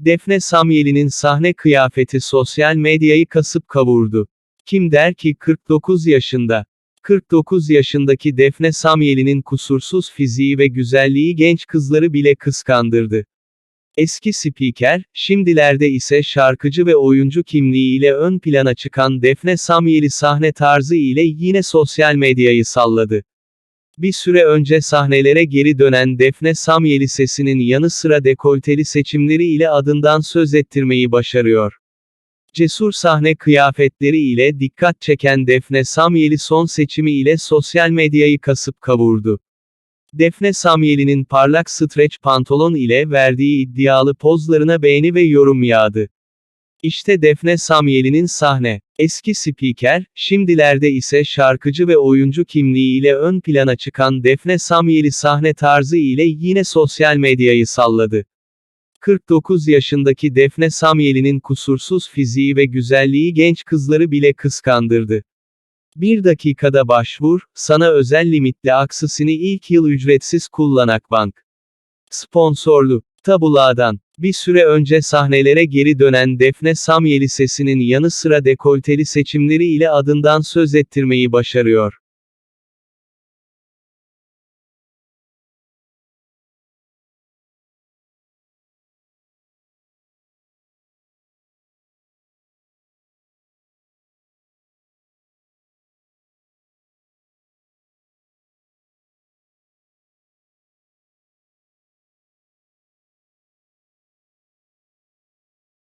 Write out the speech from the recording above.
Defne Samyeli'nin sahne kıyafeti sosyal medyayı kasıp kavurdu. Kim der ki 49 yaşında. 49 yaşındaki Defne Samyeli'nin kusursuz fiziği ve güzelliği genç kızları bile kıskandırdı. Eski spiker, şimdilerde ise şarkıcı ve oyuncu kimliğiyle ön plana çıkan Defne Samyeli sahne tarzı ile yine sosyal medyayı salladı. Bir süre önce sahnelere geri dönen Defne Samyeli sesinin yanı sıra dekolteli seçimleri ile adından söz ettirmeyi başarıyor. Cesur sahne kıyafetleri ile dikkat çeken Defne Samyeli son seçimi ile sosyal medyayı kasıp kavurdu. Defne Samyeli'nin parlak streç pantolon ile verdiği iddialı pozlarına beğeni ve yorum yağdı. İşte Defne Samyeli'nin sahne. Eski spiker, şimdilerde ise şarkıcı ve oyuncu kimliğiyle ön plana çıkan Defne Samyeli sahne tarzı ile yine sosyal medyayı salladı. 49 yaşındaki Defne Samyeli'nin kusursuz fiziği ve güzelliği genç kızları bile kıskandırdı. Bir dakikada başvur, sana özel limitli aksesini ilk yıl ücretsiz kullanak bank. Sponsorlu. Tabula'dan. Bir süre önce sahnelere geri dönen Defne Samyeli sesinin yanı sıra dekolteli seçimleri ile adından söz ettirmeyi başarıyor.